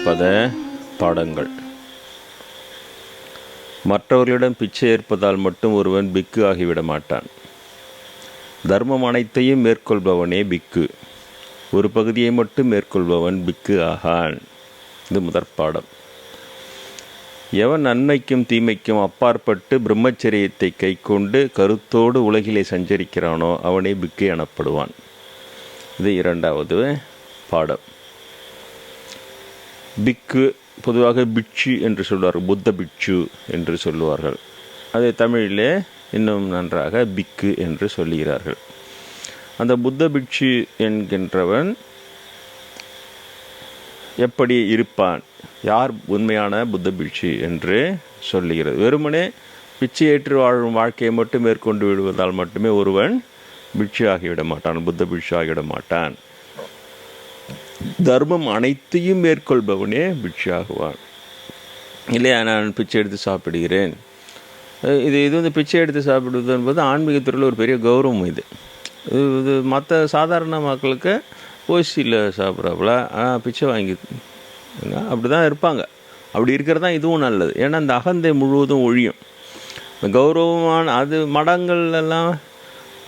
நாற்பத பாடங்கள். மற்றவர்களிடம் பிச்சை ஏற்பதால் மட்டும் ஒருவன் பிக்கு ஆகிவிட மாட்டான். தர்மம் அனைத்தையும் மேற்கொள்பவனே பிக்கு. ஒரு பகுதியை மட்டும் மேற்கொள்பவன் பிக்கு ஆகான். இது முதற் பாடம். எவன் நன்மைக்கும் தீமைக்கும் அப்பாற்பட்டு பிரம்மச்சரியத்தை கைக்கொண்டு கருத்தோடு உலகிலே சஞ்சரிக்கிறானோ அவனே பிக்கு எனப்படுவான். இது இரண்டாவது பாடம். பிக்கு பொதுவாக பிட்சு என்று சொல்வார்கள் புத்த பிட்சு என்று சொல்லுவார்கள். அதை தமிழிலே இன்னும் நன்றாக பிக்கு என்று சொல்லுகிறார்கள். அந்த புத்த பிட்சு என்கின்றவன் எப்படி இருப்பான்? யார் உண்மையான புத்த பிட்சு என்று சொல்லுகிறது. வெறுமனே பிச்சை ஏற்று வாழும் வாழ்க்கையை மட்டும் மேற்கொண்டு விடுவதால் மட்டுமே ஒருவன் பிட்சு ஆகிவிட மாட்டான் புத்த பிட்சு ஆகிவிட மாட்டான். தர்மம் அனைத்தையும் மேற்கொள்பவனே பிட்சாகுவான். இல்லையா நான் பிச்சை எடுத்து சாப்பிடுகிறேன். இது இது வந்து பிச்சை எடுத்து சாப்பிடுவது என்பது ஆன்மீகத்துறையில் ஒரு பெரிய கௌரவம் இது. இது இது மற்ற சாதாரண மக்களுக்கு ஓசியில் சாப்பிட்றாப்புல பிச்சை வாங்கி அப்படி தான் இருப்பாங்க. அப்படி இருக்கிறது தான் இதுவும் நல்லது. ஏன்னா அந்த அகந்தை முழுவதும் ஒழியும். இந்த கௌரவமான அது மடங்கள்லாம்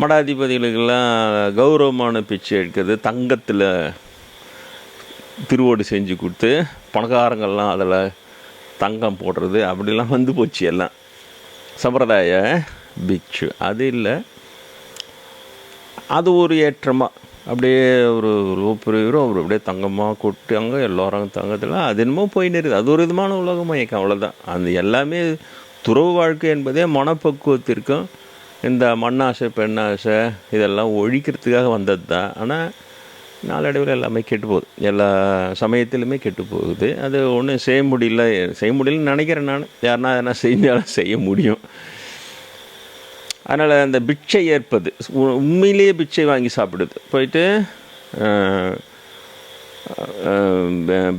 மடாதிபதிகளுக்கெல்லாம் கௌரவமான பிச்சை எடுக்கிறது தங்கத்தில் திருவோடு செஞ்சு கொடுத்து பணக்காரங்கள்லாம் அதில் தங்கம் போடுறது அப்படிலாம் வந்து போச்சு எல்லாம். சம்பிரதாய பிக்ஷு. அது இல்லை. அது ஒரு ஏற்றமாக அப்படியே ஒரு ரூபுரம் அவர் அப்படியே தங்கமாக கொட்டாங்க எல்லோரும் தங்கத்தில் அது என்னமோ போயின்னு இருக்குது. அது ஒரு விதமான உலக மயக்கம் அவ்வளோதான் அந்த எல்லாமே துறவு வாழ்க்கை என்பதே மனப்பக்குவத்திற்கும் இந்த மண்ணாசை பெண்ணாசை இதெல்லாம் ஒழிக்கிறதுக்காக வந்தது தான் ஆனால் நாளடைவில் எல்லாமே கெட்டு போகுது எல்லா சமயத்திலுமே கெட்டு போகுது அது ஒன்றும் செய்ய முடியல. செய்ய முடியலன்னு நினைக்கிறேன் நான். யாருன்னா எதனா செஞ்சாலும் செய்ய முடியும். அதனால் அந்த பிச்சை ஏற்பது. உண்மையிலேயே பிச்சை வாங்கி சாப்பிடுது. போயிட்டு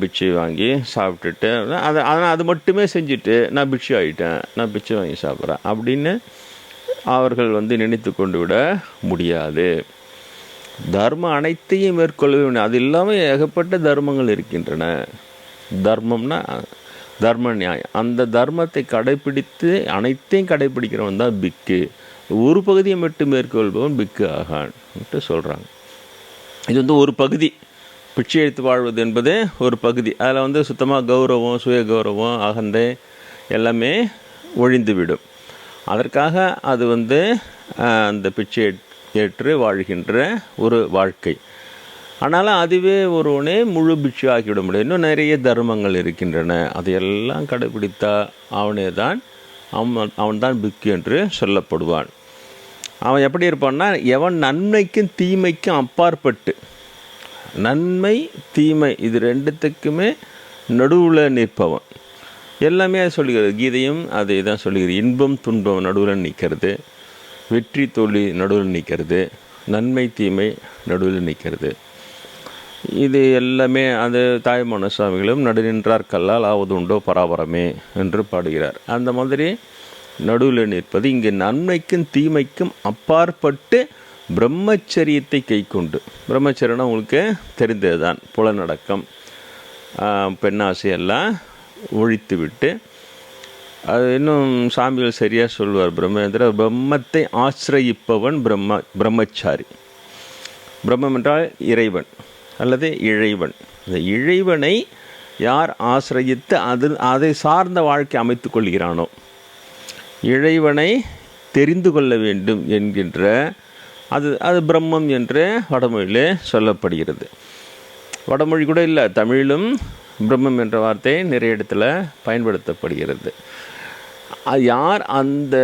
பிச்சை வாங்கி சாப்பிட்டுட்டு அதை ஆனால் அது மட்டுமே செஞ்சுட்டு நான் பிச்சை ஆகிட்டேன் நான் பிச்சை வாங்கி சாப்பிட்றேன். அப்படின்னு அவர்கள் வந்து நினைத்து கொண்டு விட முடியாது. தர்மம் அனைத்தையும் மேற்கொள்ள வேண்டும் அது இல்லாமல் ஏகப்பட்ட தர்மங்கள் இருக்கின்றன. தர்மம்னா தர்ம நியாயம். அந்த தர்மத்தை கடைப்பிடித்து அனைத்தையும் கடைபிடிக்கிறவன் தான் பிக்கு. ஒரு பகுதியை மட்டும் மேற்கொள்பவன் பிக்கு ஆகான்ட்டு சொல்கிறாங்க இது வந்து ஒரு பகுதி. பிச்சை எடுத்து வாழ்வது என்பது ஒரு பகுதி. அதில் வந்து சுத்தமாக கௌரவம் சுய கௌரவம் அகந்தை எல்லாமே ஒழிந்துவிடும். அதற்காக அது வந்து அந்த பிச்சை ஏற்- ஏற்று வாழ்கின்ற ஒரு வாழ்க்கை. ஆனாலும் அதுவே ஒருவனே முழு பிட்சு ஆக்கிவிட முடியும் இன்னும் நிறைய தர்மங்கள் இருக்கின்றன. அதையெல்லாம் கடைபிடித்தா அவனே தான் அவன் அவன்தான் பிக்கு என்று சொல்லப்படுவான். அவன் எப்படி இருப்பான்னா எவன் நன்மைக்கும் தீமைக்கும் அப்பாற்பட்டு. நன்மை தீமை இது ரெண்டுத்துக்குமே நடுவில் நிற்பவன். எல்லாமே அது சொல்லுகிறது கீதையும் அதை தான் சொல்லுகிறது இன்பம் துன்பம் நடுவில் நிற்கிறது. வெற்றி தோல்வி நடுவில் நிற்கிறது நன்மை தீமை நடுவில் நிற்கிறது. இது எல்லாமே அது தாய்மான சுவாமிகளும் நடுநின்றார் கல்லால் ஆவது உண்டோ பராபரமே என்று பாடுகிறார். அந்த மாதிரி நடுவில் நிற்பது இங்கே நன்மைக்கும் தீமைக்கும் அப்பாற்பட்டு பிரம்மச்சரியத்தை கைக்கொண்டு. பிரம்மச்சரியம்னா உங்களுக்கு தெரிந்தது தான் புலநடக்கம் பெண்ணாசையெல்லாம் ஒழித்து விட்டு அது இன்னும் சாமிகள் சரியாக சொல்வார் பிரம்மேந்திர. பிரம்மத்தை ஆசிரயிப்பவன் பிரம்ம பிரம்மச்சாரி. பிரம்மம் என்றால் இறைவன் அல்லது இழைவன். இந்த இழைவனை யார் ஆசிரயித்து அது அதை சார்ந்த வாழ்க்கை அமைத்து கொள்கிறானோ இறைவனை தெரிந்து கொள்ள வேண்டும் என்கின்ற அது அது பிரம்மம் என்று வடமொழியிலே சொல்லப்படுகிறது. வடமொழி கூட இல்லை தமிழிலும் பிரம்மம் என்ற வார்த்தை நிறைய இடத்துல பயன்படுத்தப்படுகிறது. அது யார் அந்த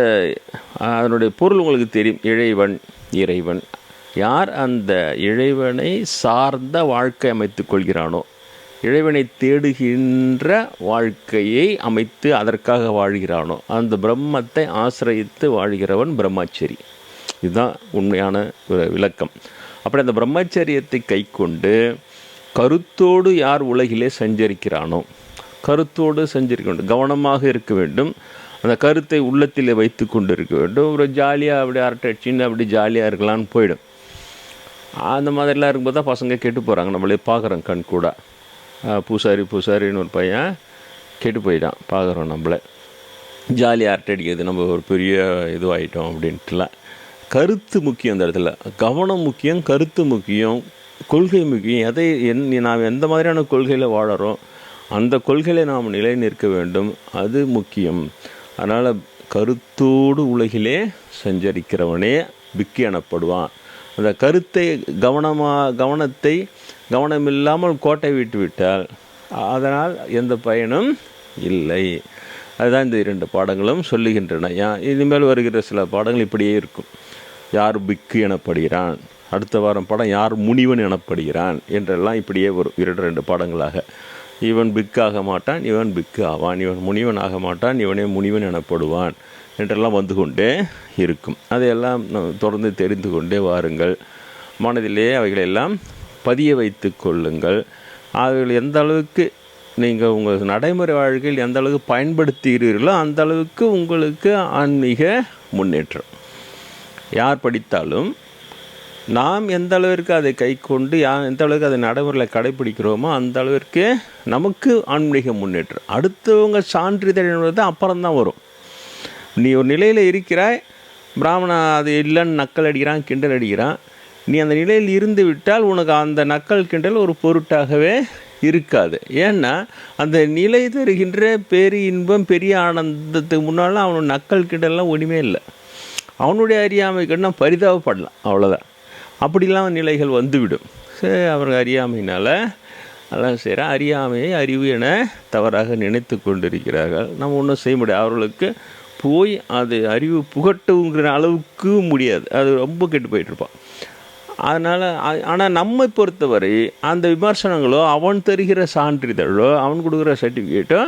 அதனுடைய பொருள் உங்களுக்கு தெரியும் இறைவன் இறைவன். யார் அந்த இறைவனை சார்ந்த வாழ்க்கை அமைத்து கொள்கிறானோ இறைவனை தேடுகின்ற வாழ்க்கையை அமைத்து அதற்காக வாழ்கிறானோ அந்த பிரம்மத்தை ஆசிரியத்து வாழ்கிறவன் பிரம்மச்சரி. இதுதான் உண்மையான ஒரு விளக்கம். அப்படி அந்த பிரம்மச்சரியத்தை கைக்கொண்டு கருத்தோடு யார் உலகிலே சஞ்சரிக்கிறானோ கருத்தோடு சஞ்சரிக்க வேண்டும் கவனமாக இருக்க வேண்டும். அந்த கருத்தை உள்ளத்தில் வைத்து கொண்டு இருக்க வேண்டும். ஒரு ஜாலியாக அப்படி அரட்டை அடிச்சின்னு அப்படி ஜாலியாக இருக்கலான்னு போயிடும். அந்த மாதிரிலாம் இருக்கும்போது தான் பசங்க கெட்டு போகிறாங்க நம்மளே பார்க்குறோம் கண் கூட. பூசாரி பூசாரின்னு ஒரு பையன் கெட்டு போயிட்டான். பார்க்குறோம் நம்மளே. ஜாலியாக அரட்டை அடிக்கிறது நம்ம ஒரு பெரிய இதுவாகிட்டோம் அப்படின்ட்டுலாம் கருத்து முக்கியம் அந்த இடத்துல. கவனம் முக்கியம் கருத்து முக்கியம் கொள்கை முக்கியம். எதை என் நாம் எந்த மாதிரியான கொள்கையில் வாழறோம் அந்த கொள்கையில் நாம் நிலை நிற்க வேண்டும். அது முக்கியம். அதனால் கருத்தோடு உலகிலே சஞ்சரிக்கிறவனே பிக்கி எனப்படுவான். அந்த கருத்தை கவனமாக கவனத்தை கவனமில்லாமல் கோட்டை விட்டு விட்டால் அதனால் எந்த பயனும் இல்லை. அதுதான் இந்த இரண்டு பாடங்களும் சொல்லுகின்றன. ஏன் இனிமேல் வருகிற சில பாடங்கள் இப்படியே இருக்கும். யார் பிக்கு எனப்படுகிறான்? அடுத்த வாரம் படம் யார் முனிவன் எனப்படுகிறான்? என்றெல்லாம் இப்படியே வரும். இரண்டு ரெண்டு பாடங்களாக. இவன் பிக்காக மாட்டான் இவன் பிக்கு ஆவான் இவன் முனிவன் ஆக மாட்டான் இவனே முனிவன் எனப்படுவான் என்றெல்லாம் வந்து கொண்டே இருக்கும். அதையெல்லாம் தொடர்ந்து தெரிந்து கொண்டே வாருங்கள். மனதிலே அவைகளெல்லாம் பதிய வைத்து கொள்ளுங்கள். அவைகள் எந்த அளவுக்கு நீங்கள் உங்கள் நடைமுறை வாழ்க்கையில் எந்த அளவுக்கு பயன்படுத்துகிறீர்களோ அந்த அளவுக்கு உங்களுக்கு ஆன்மீக முன்னேற்றம். யார் படித்தாலும் நாம் எந்த அளவிற்கு அதை கை கொண்டு யா எந்த அளவுக்கு அதை நடைமுறையில் கடைபிடிக்கிறோமோ அந்த அளவிற்கு நமக்கு ஆன்மீக முன்னேற்றம். அடுத்தவங்க சான்றிதழ் என்பது வரும். நீ ஒரு நிலையில் இருக்கிறாய் பிராமணா அது இல்லைன்னு நக்கல் அடிக்கிறான் கிண்டல் அடிக்கிறான். நீ அந்த நிலையில் இருந்து விட்டால் உனக்கு அந்த நக்கல் கிண்டல் ஒரு பொருட்டாகவே இருக்காது. ஏன்னா அந்த நிலை தருகின்ற பெரிய இன்பம் பெரிய ஆனந்தத்துக்கு முன்னால் அவனோட நக்கல் கிண்டல்லாம் ஒன்றுமே இல்லை. அவனுடைய அறியாமைக்கு நான் பரிதாபப்படலாம்? அவ்வளோதான் அப்படிலாம் நிலைகள் வந்துவிடும். சரி அவர் அறியாமையினால் அதெல்லாம் சரி அறியாமையை அறிவு என தவறாக நினைத்து கொண்டிருக்கிறார்கள். நம்ம ஒன்றும் செய்ய முடியாது. அவர்களுக்கு போய் அது அறிவு புகட்டுங்கிற அளவுக்கு முடியாது. அது ரொம்ப கெட்டு போயிட்டுருப்பான் அதனால் ஆனால் நம்மை பொறுத்தவரை அந்த விமர்சனங்களோ அவன் தருகிற சான்றிதழோ அவன் கொடுக்குற சர்டிஃபிகேட்டோ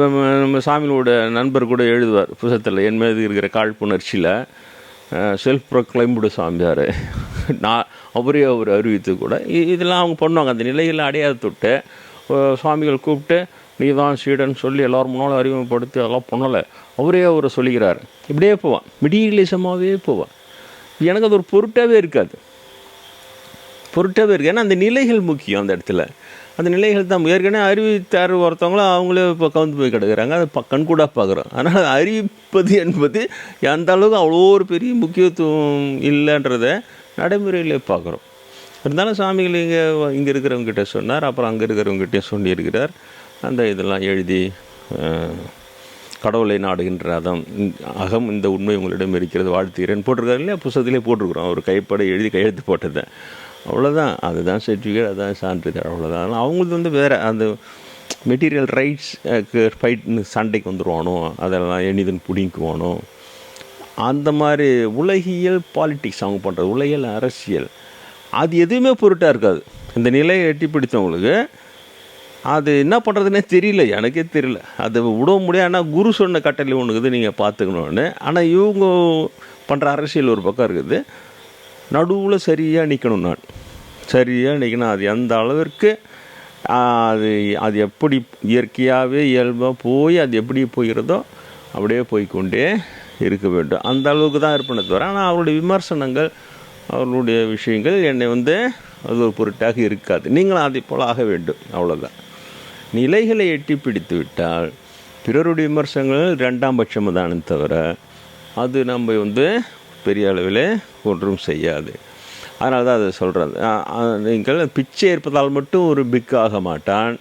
நம்ம நம்ம சாமியோட நண்பர் கூட எழுதுவார். புத்தகத்தில் என் மீது இருக்கிற காழ்ப்புணர்ச்சியில் செல்ஃப் ப்ரொக்ளைம்டு சாமியார். நான் அவரே அவர் அறிவித்து கூட இதெல்லாம் அவங்க பண்ணுவாங்க. அந்த நிலையில் அடையாத தொட்டு சுவாமிகள் கூப்பிட்டு நீ தான் சீடன் சொல்லி எல்லோரும் முன்னாலும் அறிமுகப்படுத்தி அதெல்லாம் பண்ணலை. அவரே அவரை சொல்லிக்கிறார். இப்படியே போவான். மிடியலிசமாகவே போவான். எனக்கு அது ஒரு பொருட்டாகவே இருக்காது. பொருட்டாகவே இருக்குது ஏன்னா அந்த நிலைகள் முக்கியம் அந்த இடத்துல. அந்த நிலைகள் தான் ஏற்கனவே அறிவித்தார் ஒருத்தவங்களும் அவங்களே இப்போ கவுந்து போய் கிடக்குறாங்க. அதை ப- கண்கூடாக பார்க்குறோம். ஆனால் அறிவிப்பது என்பது எந்த அளவுக்கு அவ்வளோ ஒரு பெரிய முக்கியத்துவம் இல்லைன்றத நடைமுறையில் பார்க்குறோம். இருந்தாலும் சாமிகள் இங்கே இங்கே இருக்கிறவங்ககிட்ட சொன்னார். அப்புறம் அங்கே இருக்கிறவங்ககிட்டயும் சொல்லியிருக்கிறார். அந்த இதெல்லாம் எழுதி கடவுளை நாடுகின்ற அதம் அகம் இந்த உண்மை உங்களிடம் இருக்கிறது வாழ்த்துகிறேன். போட்டிருக்காரு இல்லையா? புத்தகத்திலே போட்டிருக்கிறோம். அவர் கைப்பட எழுதி கையெழுத்து போட்டதை. அவ்வளோதான் அதுதான் சர்டிஃபிகேட் அதுதான் சான்றிதழ் அவ்வளோதான் ஆனால் அவங்களுக்கு வந்து வேறு அந்த மெட்டீரியல் ரைட்ஸ் ஃபைட் சண்டைக்கு வந்துடுவானோ அதெல்லாம் எனிதன் பிடிங்குவானோ அந்த மாதிரி உலகியல் பாலிட்டிக்ஸ் அவங்க பண்ணுறது உலகியல் அரசியல். அது எதுவுமே பொருட்டாக இருக்காது. இந்த நிலையை எட்டி பிடித்தவங்களுக்கு அது என்ன பண்ணுறதுனே தெரியல எனக்கே தெரியல. அது விட முடியாது. ஆனால் குரு சொன்ன கட்டளை ஒன்று இருக்குது நீங்கள் பார்த்துக்கணுன்னு ஆனால் இவங்க பண்ணுற அரசியல் ஒரு பக்கம் இருக்குது. நடுவில் சரியாக நிற்கணும் நான். சரியாக நிற்கணும் அது எந்த அளவிற்கு அது அது எப்படி இயற்கையாகவே இயல்பாக போய் அது எப்படி போகிறதோ அப்படியே போய்க்கொண்டே இருக்க வேண்டும். அந்த அளவுக்கு தான் இருப்பேனே தவிர ஆனால் அவருடைய விமர்சனங்கள் அவர்களுடைய விஷயங்கள் என்னை வந்து அது ஒரு பொருட்டாக இருக்காது. நீங்களும் அதை போல் ஆக வேண்டும். அவ்வளோதான் நிலைகளை எட்டி பிடித்து விட்டால் பிறருடைய விமர்சனங்கள் ரெண்டாம் பட்சம் தானே தவிர அது நம்ம வந்து பெரிய அளவில் ஒன்றும் செய்யாது. அதனால தான் அதை சொல்கிறது நீங்கள் பிச்சை ஏற்பதால் மட்டும் ஒரு பிக்கு ஆக மாட்டான்.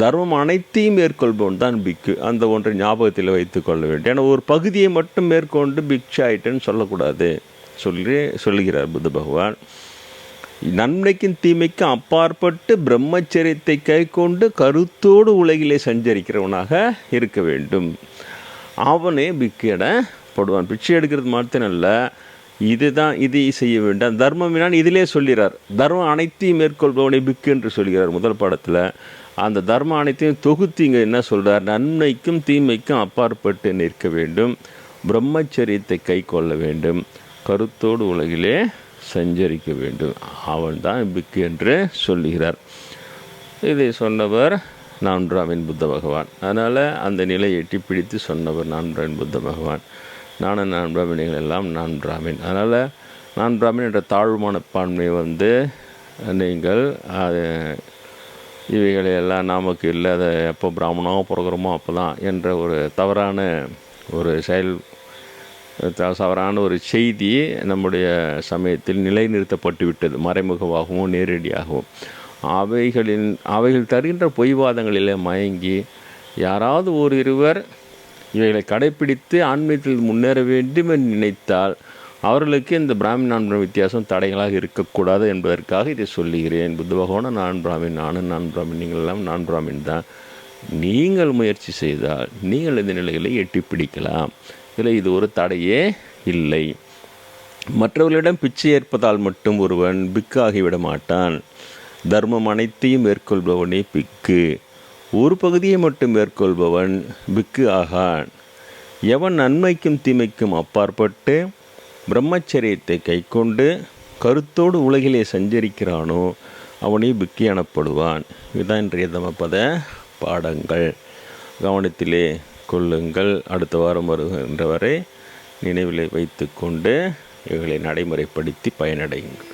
தர்மம் அனைத்தையும் மேற்கொள்பவன் தான் பிக்கு. அந்த ஒன்றை ஞாபகத்தில் வைத்து கொள்ள வேண்டும். ஏன்னா ஒரு பகுதியை மட்டும் மேற்கொண்டு பிக்ஷை ஆயிட்டேன்னு சொல்லக்கூடாது. சொல்லி சொல்லுகிறார் புத்த பகவான். நன்மைக்கும் தீமைக்கும் அப்பாற்பட்டு பிரம்மச்சரியத்தை கைக்கொண்டு கருத்தோடு உலகிலே சஞ்சரிக்கிறவனாக இருக்க வேண்டும். அவனே போடுவான். பிச்சை எடுக்கிறது மாத்திரம் இல்லை இதுதான் இது செய்ய வேண்டாம். தர்மம் என்னான்னு இதிலே சொல்கிறார். தர்மம் அனைத்தையும் மேற்கொள்பவனை பிக்கு என்று சொல்கிறார் முதல் பாடத்தில். அந்த தர்மம் அனைத்தையும் தொகுத்து இங்கே என்ன சொல்கிறார் நன்மைக்கும் தீமைக்கும் அப்பாற்பட்டு நிற்க வேண்டும். பிரம்மச்சரியத்தை கை கொள்ள வேண்டும். கருத்தோடு உலகிலே சஞ்சரிக்க வேண்டும். அவன் தான் பிக்கு என்று சொல்லுகிறார். இதை சொன்னவர் நான்காமின் புத்த பகவான். அதனால் அந்த நிலையை எட்டி பிடித்து சொன்னவர் நான்காமின் புத்த பகவான். நானும் நான் பிராமணிகள் எல்லாம் நான் பிராமின் அதனால் நான் பிராமின் என்ற தாழ்வு மனப்பான்மை வந்து நீங்கள் அது இவைகளை எல்லாம் நமக்கு இல்லை அதை எப்போ பிராமணாக பிறகுறோமோ அப்போ தான் என்ற ஒரு தவறான ஒரு செயல் த- தவறான ஒரு செய்தி நம்முடைய சமயத்தில் நிலைநிறுத்தப்பட்டு விட்டது. மறைமுகமாகவும் நேரடியாகவும். அவைகளின் அவைகள் தருகின்ற பொய்வாதங்களிலே மயங்கி யாராவது ஒரு இருவர் இவைகளை கடைப்பிடித்து ஆன்மீகத்தில் முன்னேற வேண்டும் என்று நினைத்தால் அவர்களுக்கு இந்த பிராமின் நான் பிராமின் வித்தியாசம் தடைகளாக இருக்கக்கூடாது என்பதற்காக இதை சொல்லுகிறேன். புத்த நான் பிராமின் நானும் நான் பிராமின் நீங்கள் எல்லாம் நான் பிராமின் தான். நீங்கள் முயற்சி செய்தால் நீங்கள் இந்த நிலைகளை எட்டி பிடிக்கலாம். இதில் இது ஒரு தடையே இல்லை. மற்றவர்களிடம் பிச்சை ஏற்பதால் மட்டும் ஒருவன் பிக்காகிவிட மாட்டான் தர்மம் அனைத்தையும் மேற்கொள்பவனே பிக்கு. ஒரு பகுதியை மட்டும் மேற்கொள்பவன் பிக்கு ஆகான். எவன் நன்மைக்கும் தீமைக்கும் அப்பாற்பட்டு பிரம்மச்சரியத்தை கைக்கொண்டு கருத்தோடு உலகிலே சஞ்சரிக்கிறானோ அவனே பிக்கி எனப்படுவான். இதுதான் இன்றைய தமப்பத பாடங்கள். கவனத்திலே கொள்ளுங்கள். அடுத்த வாரம் வருகின்றவரை வரை வைத்து வைத்துக்கொண்டு இவைகளை நடைமுறைப்படுத்தி பயனடையுங்கள்.